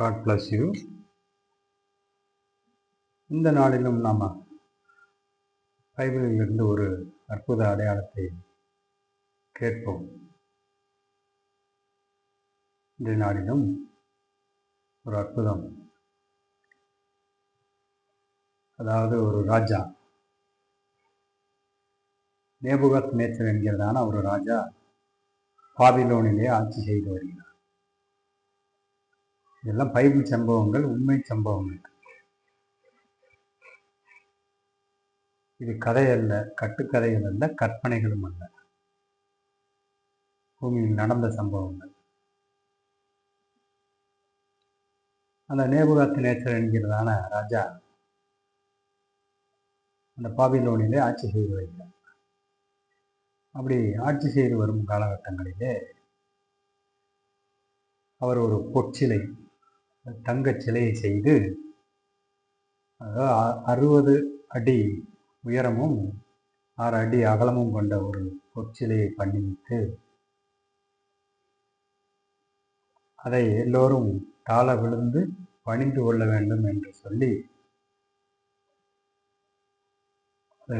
God bless you இந்த நாளிலும் நாம் பைபிளிலிருந்து ஒரு அற்புத அடையாளத்தை கேட்போம். இந்த நாளிலும் ஒரு அற்புதம். அதாவது ஒரு ராஜா. நேபுகத் நேச்சர் என்கிறதான ஒரு ராஜா பாபிலோனிலே ஆட்சி செய்து வருகிறார். இதெல்லாம் பைபிள் சம்பவங்கள் உண்மை சம்பவங்கள். இது கதை அல்ல கட்டுக்கதைகள் அல்ல கற்பனைகளும் அல்ல. பூமியில் நடந்த சம்பவங்கள். அந்த நேபுகாத்து நேச்சர் என்கிறதான ராஜா அந்த பாபிலோனிலே ஆட்சி செய்து வருகிறார் அப்படி ஆட்சி செய்து வரும் காலகட்டங்களிலே அவர் ஒரு பொற்சிலை தங்கச் சிலையை செய்து அதாவது அறுபது அடி உயரமும் ஆறு அடி அகலமும் கொண்ட ஒரு பொற்சிலையை பண்ணி வைத்து அதை எல்லோரும் தாழ விழுந்து பணிந்து கொள்ள வேண்டும் என்று சொல்லி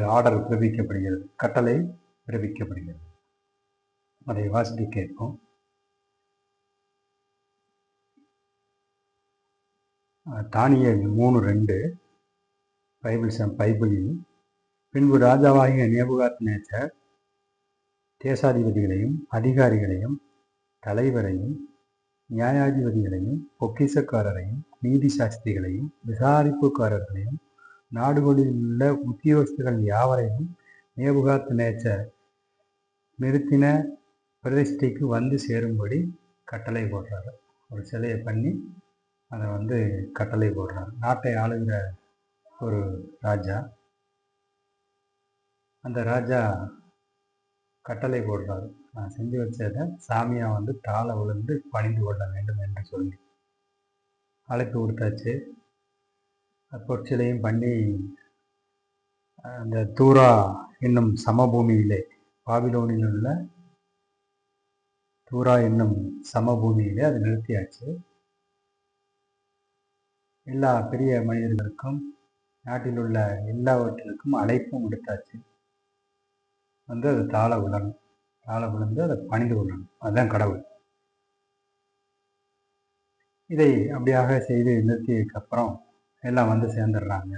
ஆர்டர் பிறப்பிக்கப்படுகிறது கட்டளை பிறப்பிக்கப்படுகிறது அதை வாசித்து கேட்போம். தானியல் மூணு ரெண்டு பைபிள் சம் பைபிளில் பின்பு ராஜாவாகிய நேபுகாத் நேச்சர் தேசாதிபதிகளையும் அதிகாரிகளையும் தலைவரையும் நியாயாதிபதிகளையும் பொக்கிசக்காரரையும் நீதி சாஸ்திரிகளையும் விசாரிப்புக்காரர்களையும் நாடுகளில் உள்ள உத்தியோகஸ்தர்கள் யாவரையும் நேபுகாத் நேச்சர் நிறுத்தின பிரதிஷ்டைக்கு வந்து சேரும்படி கட்டளை போடுறாரு. ஒரு சிலையை பண்ணி அதை வந்து கட்டளை போடுறாரு. நாட்டை ஆளுகிற ஒரு ராஜா. அந்த ராஜா கட்டளை போடுறாரு. நான் செஞ்சு வச்சதை சாமியா வந்து தாளை விழுந்து பணிந்து கொள்ள வேண்டும் என்று சொல்லி அழைப்பு கொடுத்தாச்சு. பொற்சிலையும் பண்ணி அந்த தூரா என்னும் சமபூமியிலே பாபிலோனில் உள்ள தூரா என்னும் சமபூமியிலே அது நிறுத்தியாச்சு. எல்லா பெரிய மனிதர்களுக்கும் நாட்டில் உள்ள எல்லாவற்றிற்கும் அழைப்பும் விடுத்தாச்சு. வந்து அது தாள விழணும் தாள விழுந்து அதை பணிந்து கொள்ளணும். அதுதான் கடவுள். இதை அப்படியாக செய்து நிறுத்தியதுக்கப்புறம் எல்லாம் வந்து சேர்ந்துடுறாங்க.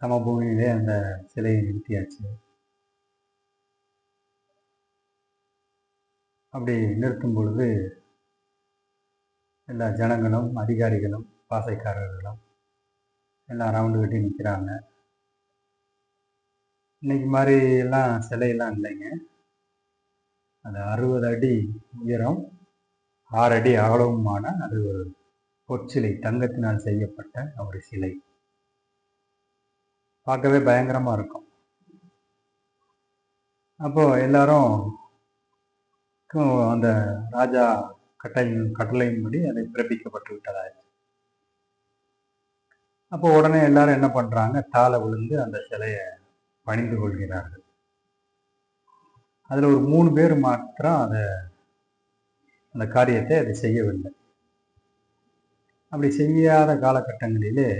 சமபூமியிலே அந்த சிலையை நிறுத்தியாச்சு. அப்படி நிறுத்தும் பொழுது எல்லா ஜனங்களும் அதிகாரிகளும் பாசைக்காரர்களும் எல்லாம் ரவுண்டு கட்டி நிற்கிறாங்க இன்னைக்கு மாதிரி எல்லாம் சிலையெல்லாம் இல்லைங்க. அது அறுபது அடி உயரம் ஆறு அடி அகலவுமான அது ஒரு பொற்சிலை தங்கத்தினால் செய்யப்பட்ட ஒரு சிலை. பார்க்கவே பயங்கரமாக இருக்கும். அப்போ எல்லாரும் அந்த ராஜா கட்டளை கட்டளையின்படி அதை பிறப்பிக்கப்பட்டு விட்டதாக அப்போ உடனே எல்லாரும் என்ன பண்றாங்க? தாளை விழுந்து அந்த சிலையை பணிந்து கொள்கிறார்கள். அதில் ஒரு மூணு பேர் மாத்திரம் அதை அந்த காரியத்தை அதை செய்யவில்லை. அப்படி செய்யாத காலகட்டங்களிலே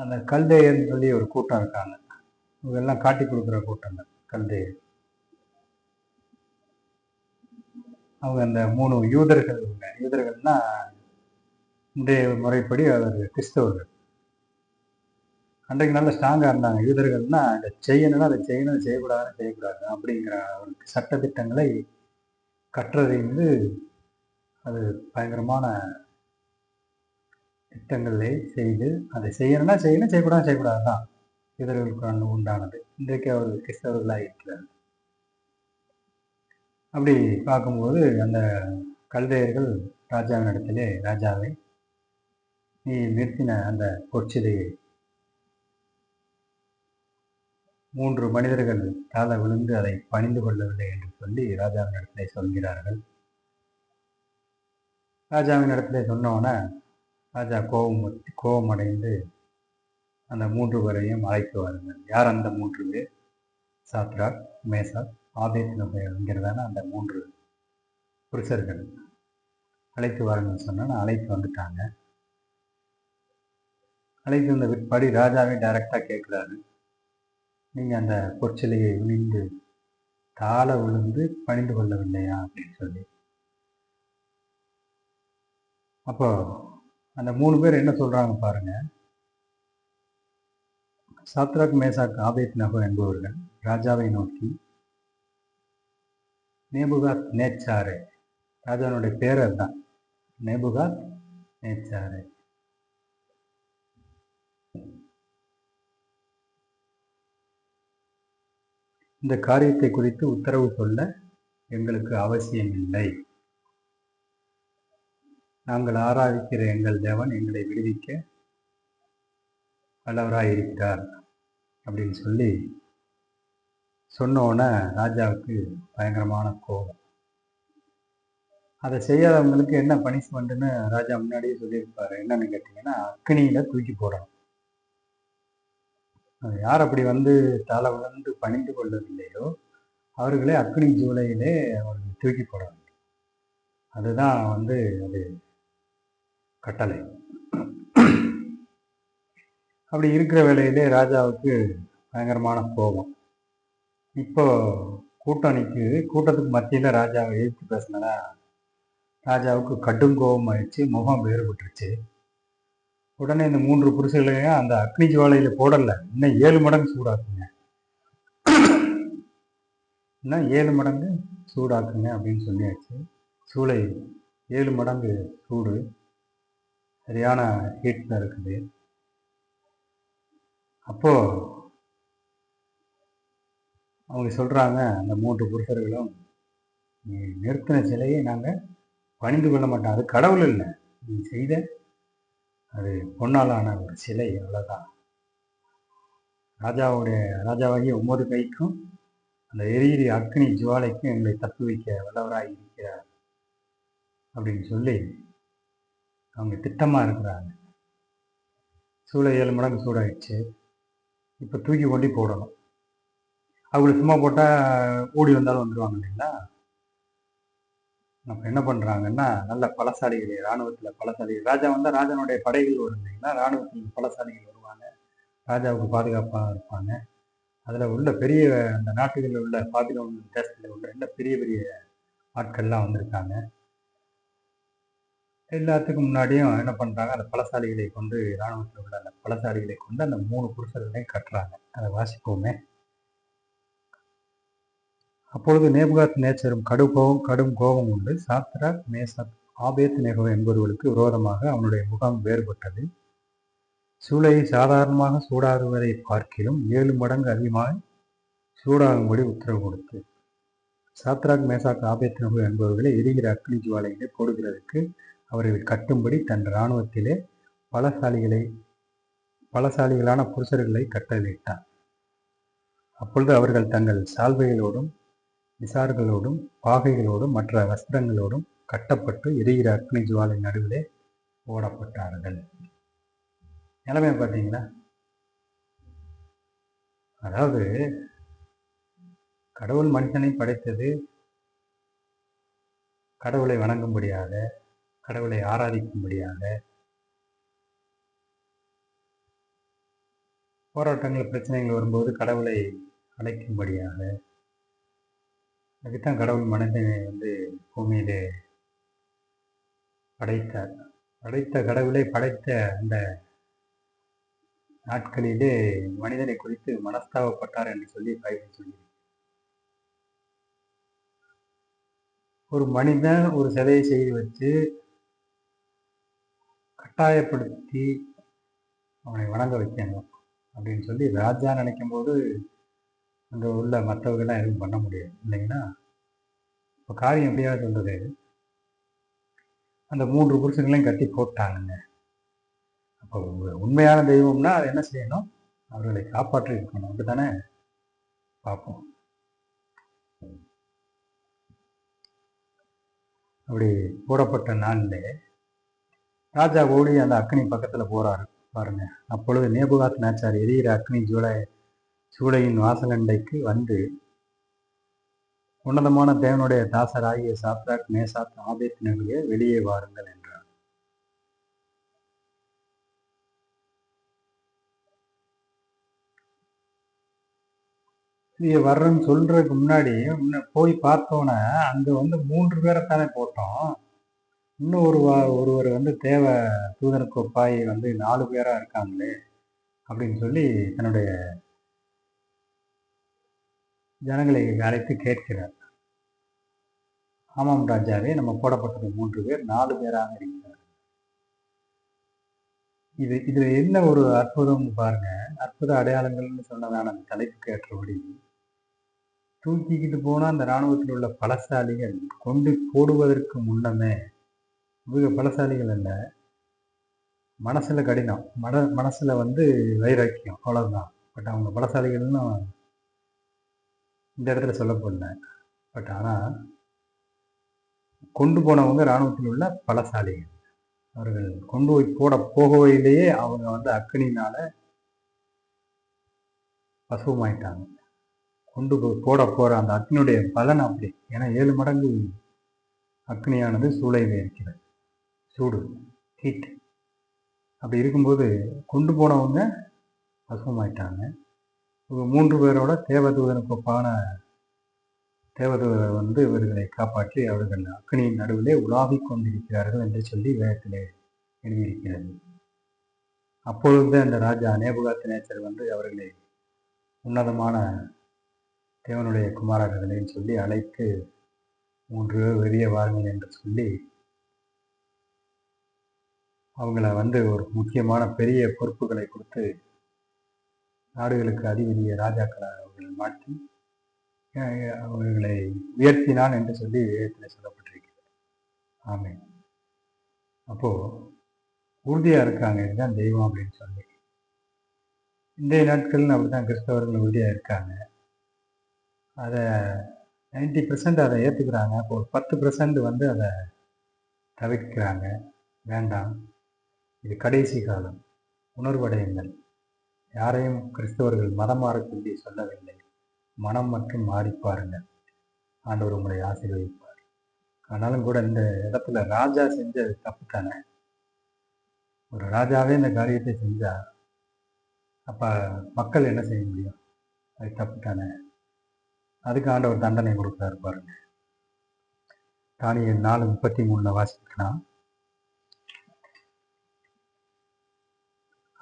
அந்த கல்தேயர்னு சொல்லி ஒரு கூட்டம் இருக்காங்க. இவங்கெல்லாம் காட்டி கொடுக்குற கூட்டம் தான் கல்தேயர். அவங்க அந்த மூணு யூதர்கள் யூதர்கள்னா இன்றைய முறைப்படி அவர் கிறிஸ்தவர்கள். அன்றைக்கு நல்ல ஸ்ட்ராங்காக இருந்தாங்க. யூதர்கள்னா அதை செய்யணும்னா அதை செய்யணும் செய்யக்கூடாதுன்னு செய்யக்கூடாது அப்படிங்கிற ஒரு சட்டத்திட்டங்களை கற்றறிந்து அது பயங்கரமான திட்டங்களை செய்து அதை செய்யணும்னா செய்யணும் செய்யக்கூடாது செய்யக்கூடாது தான் யூதர்களுக்கு உண்டானது. இன்றைக்கு அவர் கிறிஸ்தவர்களாக இருக்கிறார் அப்படி பார்க்கும்போது அந்த கல்தையர்கள் ராஜாவின் இடத்திலே ராஜாவை நீ நிறுத்தின அந்த பொற்சிலையை மூன்று மனிதர்கள் தாழ விழுந்து அதை பணிந்து கொள்ளவில்லை என்று சொல்லி ராஜாவின் இடத்திலே சொல்கிறார்கள். ராஜாவின் இடத்திலே சொன்னோன்னே ராஜா கோபம் கோபம் அடைந்து அந்த மூன்று பேரையும் அழைத்து வாருங்கள். யார் அந்த மூன்று பேர்? சாத்ரா மேசா ஆபேத்னோபேங்கிறதான அந்த மூன்று புருஷர்கள். அழைத்து வாருங்கன்னு சொன்னால் அழைத்து வந்துட்டாங்க. அழைத்து வந்த பிற்பாடு ராஜாவே டைரெக்டாக கேட்குறாரு. நீங்கள் அந்த பொற்சிலையை விழுந்து தாளை விழுந்து பணிந்து கொள்ளவில்லையா அப்படின்னு சொல்லி. அப்போ அந்த மூணு பேர் என்ன சொல்கிறாங்க பாருங்கள் சாத்ராக் மேசாக் ஆபேத் நகோ என்பவர்கள் ராஜாவை நோக்கி நேபுகாத் நேச்சாரே. ராஜாவினுடைய பேர் அதுதான். நேபுகாத் நேச்சாரே. இந்த காரியத்தை குறித்து உத்தரவு சொல்ல எங்களுக்கு அவசியம் இல்லை. நாங்கள் ஆராதிக்கிற எங்கள் தேவன் எங்களை விடுவிக்க வல்லவராயிருக்கிறார் அப்படின்னு சொல்லி சொன்னோன்னே ராஜாவுக்கு பயங்கரமான கோபம். அதை செய்யாதவங்களுக்கு என்ன பனிஷ்மெண்ட்டுன்னு ராஜா முன்னாடியே சொல்லியிருப்பாரு. என்னன்னு கேட்டிங்கன்னா அக்னியில தூக்கி போடணும். யார் அப்படி வந்து தலை விழுந்து பணிந்து கொள்ளவில்லையோ அவர்களே அக்னி ஜூலையிலே அவர்கள் தூக்கி போட வேண்டும் அதுதான் வந்து அது கட்டளை. அப்படி இருக்கிற வேலையிலே ராஜாவுக்கு பயங்கரமான கோபம். இப்போ கூட்டம் நிற்குது கூட்டத்துக்கு மத்தியில் ராஜாவை எதிர்த்து பேசினதா ராஜாவுக்கு கடும் கோபம் ஆயிடுச்சு முகம் வேறுபட்டுருச்சு. உடனே இந்த மூன்று புருஷர்களையும் அந்த அக்னி ஜுவாலையில் போடலை. இன்னும் ஏழு மடங்கு சூடாக்குங்க. இன்னும் ஏழு மடங்கு சூடாக்குங்க அப்படின்னு சொல்லியாச்சு. சூளை ஏழு மடங்கு சூடு. சரியான ஹீட்டில் இருக்குது. அப்போது அவங்க சொல்கிறாங்க அந்த மூன்று புருஷர்களும் நீ நிறுத்தின சிலையை நாங்கள் பணிந்து கொள்ள மாட்டோம். அது கடவுள் இல்லை. நீ செய்த அது பொன்னாலான ஒரு சிலை அவ்வளோதான் ராஜாவுடைய ராஜாவாகிய ஒம்பது கைக்கும் அந்த எரியிரி அக்னி ஜுவாலைக்கும் எங்களை தப்பு வைக்க வல்லவராக இருக்கிறார் அப்படின்னு சொல்லி அவங்க திட்டமாக இருக்கிறாங்க. சூளை ஏழு மடங்கு சூடாயிடுச்சு. இப்போ தூக்கி கொண்டு போடணும். அவங்கள சும்மா போட்டால் ஓடி வந்தாலும் வந்துடுவாங்க இல்லைங்களா? அப்போ என்ன பண்ணுறாங்கன்னா நல்ல பலசாலிகள் இராணுவத்தில் பலசாலிகள் ராஜா வந்தால் ராஜானுடைய படைகள் வரும் இல்லைங்களா? இராணுவத்தில் பலசாலிகள் வருவாங்க. ராஜாவுக்கு பாதுகாப்பாக இருப்பாங்க. அதில் உள்ள பெரிய அந்த நாட்டுகளில் உள்ள பாபிலோன் தேசத்தில் உள்ள நல்ல பெரிய பெரிய ஆட்கள்லாம் வந்திருக்காங்க. எல்லாத்துக்கும் முன்னாடியும் என்ன பண்ணுறாங்க அந்த பலசாலிகளை கொண்டு இராணுவத்தில் உள்ள அந்த பலசாலிகளை கொண்டு அந்த மூணு புருஷர்களையும் கட்டுறாங்க. அதை வாசிப்போமே. அப்பொழுது நேபுகாத் நேச்சரும் கடு கோபம் கடும் கோபம் உண்டு சாத்ரா மேசத் ஆபேத் நெகோ என்பவர்களுக்கு விரோதமாக அவனுடைய முகம் வேறுபட்டது. சூளையை சாதாரணமாக சூடாகுவதை பார்க்கிலும் ஏழு மடங்கு அதிகமாக சூடாகும்படி உத்தரவு கொடுத்து சாத்ராக் மேசாக் ஆபேத் நெகோ என்பவர்களை எரிகிற அக்னி ஜுவாலையிலே போடுகிறதுக்கு அவர்கள் கட்டும்படி தன் இராணுவத்திலே பலசாலிகளை பலசாலிகளான புருஷர்களை கட்டளையிட்டார். அப்பொழுது அவர்கள் தங்கள் சால்வைகளோடும் விசார்களோடும் பாகைகளோடும் மற்ற வஸ்திரங்களோடும் கட்டப்பட்டு எரிகிற அக்னி ஜுவாலை நடுவிலே ஓடப்பட்டார்கள் நிலைமை பார்த்தீங்களா? அதாவது கடவுள் மனுஷனை படைத்தது கடவுளை வணங்கும்படியாக கடவுளை ஆராதிக்கும்படியாக போராட்டங்கள் பிரச்சனைகள் வரும்போது கடவுளை அழைக்கும்படியாக அதுக்குத்தான் கடவுள் மனிதனை வந்து பூமியிலே படைத்தார். படைத்த கடவுளை படைத்த அந்த நாட்களிலே மனிதனை குறித்து மனஸ்தாபப்பட்டார் என்று சொல்லி பைபிள் சொல்லி ஒரு மனிதன் ஒரு சிலையை செய்து வச்சு கட்டாயப்படுத்தி அவனை வணங்க வைக்கணும் அப்படின்னு சொல்லி ராஜா நினைக்கும் போது அங்கே உள்ள மற்றவர்கள்லாம் எதுவும் பண்ண முடியாது இல்லைங்களா? இப்போ காரியம் எப்படியா சொல்கிறது அந்த மூன்று புருஷங்களையும் கட்டி போட்டாங்கங்க. அப்போ உண்மையான தெய்வம்னா அது என்ன செய்யணும்? அவர்களை காப்பாற்றி இருக்கணும். அப்படித்தானே? பார்ப்போம். அப்படி போடப்பட்ட நாளில் ராஜா ஓடி அந்த அக்னி பக்கத்தில் போகிறாரு பாருங்க. அப்பொழுது நேபுகாத் நாச்சார் எரியிற அக்னி ஜூலை சூளையின் வாசலண்டைக்கு வந்து உன்னதமான தேவனுடைய தாசராகிய சாத்ராக் மேசாத் ஆபேத்தினர்களே வெளியே வாருங்கள் என்றார். நீங்க வர்றேன்னு சொல்றதுக்கு முன்னாடி போய் பார்த்தோன்னே அங்கே வந்து மூன்று பேரைத்தானே போட்டோம். இன்னும் ஒரு வா- ஒருவர் வந்து தேவை தூதனுக்கு பாய் வந்து நாலு பேராக இருக்காங்களே அப்படின்னு சொல்லி தன்னுடைய ஜனங்களை அழைத்து கேட்கிறார். ஆமாம் ராஜாவே நம்ம போடப்பட்டது மூன்று பேர் நாலு பேராக இருக்கிறார் இது இதுல என்ன ஒரு அற்புதம் பாருங்க. அற்புத அடையாளங்கள்னு சொன்னதான அந்த தலைப்புக்கு ஏற்றபடி தூக்கிக்கிட்டு போனால் அந்த இராணுவத்தில் உள்ள பலசாலிகள் கொண்டு போடுவதற்கு முன்னமே மிக பலசாலிகள் அல்ல மனசில் கடினம் மன மனசில் வந்து வைராக்கியம் அவ்வளோதான் பட் அவங்க பலசாலிகள்னு இந்த இடத்துல சொல்ல போனேன் பட் ஆனால் கொண்டு போனவங்க இராணுவத்தில் உள்ள பலசாலிகள் அவர்கள் கொண்டு போய் போட போகவையிலேயே அவங்க வந்து அக்னினால பசுவமாயிட்டாங்க. கொண்டு போய் போட போகிற அந்த அக்னியுடைய பலன் அப்படி. ஏன்னா ஏழு மடங்கு அக்னியானது சூளையில் இருக்கிறது சூடு ஹீட் அப்படி இருக்கும்போது கொண்டு போனவங்க பசுவமாயிட்டாங்க. மூன்று பேரோட தேவதூதனுக்கு ஒப்பான தேவதூதர் வந்து இவர்களை காப்பாற்றி அவர்கள் அக்னியின் நடுவிலே உலாவிக் கொண்டிருக்கிறார்கள் என்று சொல்லி வேதத்திலே எழுதியிருக்கிறது. அப்பொழுது அந்த ராஜா நேபுகாத் நேச்சர் வந்து அவர்களை உன்னதமான தேவனுடைய குமாரர்களையும் சொல்லி அழைத்து மூன்று பேர் வெளியே வாருங்கள் என்று சொல்லி அவங்கள வந்து ஒரு முக்கியமான பெரிய பொறுப்புகளை கொடுத்து நாடுகளுக்கு அதிபதிய ராஜாக்களை அவர்கள் மாற்றி அவர்களை உயர்த்தினான் என்று சொல்லி வேதத்தில் சொல்லப்பட்டிருக்கிறது. ஆமே அப்போது உறுதியாக இருக்காங்க. இதுதான் தெய்வம் அப்படின்னு சொல்லி. இன்றைய நாட்கள் அப்படிதான் கிறிஸ்தவர்கள் உறுதியாக இருக்காங்க. அதை நைன்டி பர்சன்ட் அதை ஏற்றுக்கிறாங்க அப்போ ஒரு பத்து பர்சன்ட் வந்து அதை தவிர்க்கிறாங்க. வேண்டாம். இது கடைசி காலம். உணர்வடையுங்கள். யாரையும் கிறிஸ்தவர்கள் மதம் மாற சொல்லி சொல்லவில்லை. மனம் மட்டும் மாறி பாருங்கள். ஆண்டவர் உங்களை ஆசீர்வதிப்பார். ஆனாலும் கூட இந்த இடத்துல ராஜா செஞ்சது தப்பு தானே ஒரு ராஜாவே இந்த காரியத்தை செஞ்சால் அப்போ மக்கள் என்ன செய்ய முடியும்? அது தப்பு தானே அதுக்கு ஆண்டவர் தண்டனை கொடுக்குறாரு பாருங்க. தானியல் நாலு முப்பத்தி மூணில் வாசிக்கலாம்.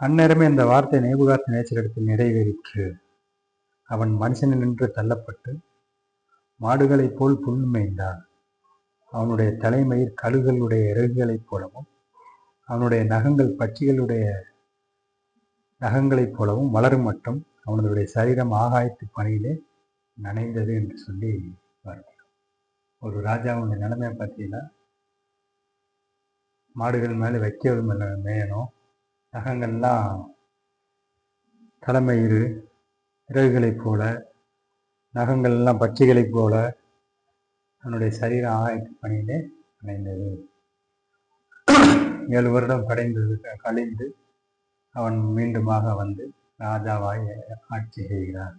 அந்நேரமே அந்த வார்த்தை நேபுகாத் நேச்சரிடத்தில் நிறைவேறிற்று. அவன் மனுஷனின்று தள்ளப்பட்டு மாடுகளைப் போல் புல் மேய்ந்தான் அவனுடைய தலைமயிர் கழுகளுடைய இறகுகளைப் போலவும் அவனுடைய நகங்கள் பட்சிகளுடைய நகங்களைப் போலவும் வளரும் மட்டும் அவனுடைய சரீரம் ஆகாயத்து பணியிலே நனைந்தது என்று சொல்லி பார்க்கிறோம் ஒரு ராஜாவுடைய நிலைமையை பார்த்தீங்கன்னா மாடுகள் மேலே வைக்கிறது மேலே மேயணும். நகங்கள்லாம் தலைமயிறு இறகுகளைப் போல நகங்கள்லாம் பட்சிகளைப் போல அவனுடைய சரீர ஆகாயத்து பணியிலே அணைந்தது ஏழு வருடம் கடைந்தது கழிந்து அவன் மீண்டுமாக வந்து ராஜாவாய் ஆட்சி செய்கிறான்.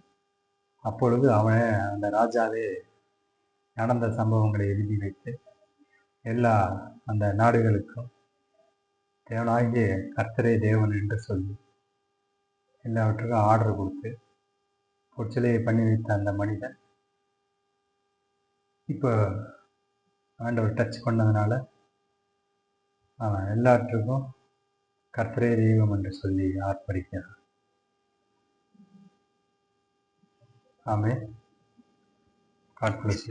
அப்பொழுது அவன் அந்த ராஜாவே நடந்த சம்பவங்களை எழுதி வைத்து எல்லா அந்த நாடுகளுக்கும் தேவனாகிய கர்த்தரே தேவன் என்று சொல்லி எல்லாவற்றுக்கும் ஆர்டர் கொடுத்து பொற்சிலையை பண்ணி வைத்த அந்த மனிதன். இப்போ ஆண்டவர் டச் பண்ணதுனால அவன் எல்லாற்றுக்கும் கர்த்தரே தெய்வம் என்று சொல்லி ஆர்ப்பரிக்கிறான். ஆமே காட் பிளஸ்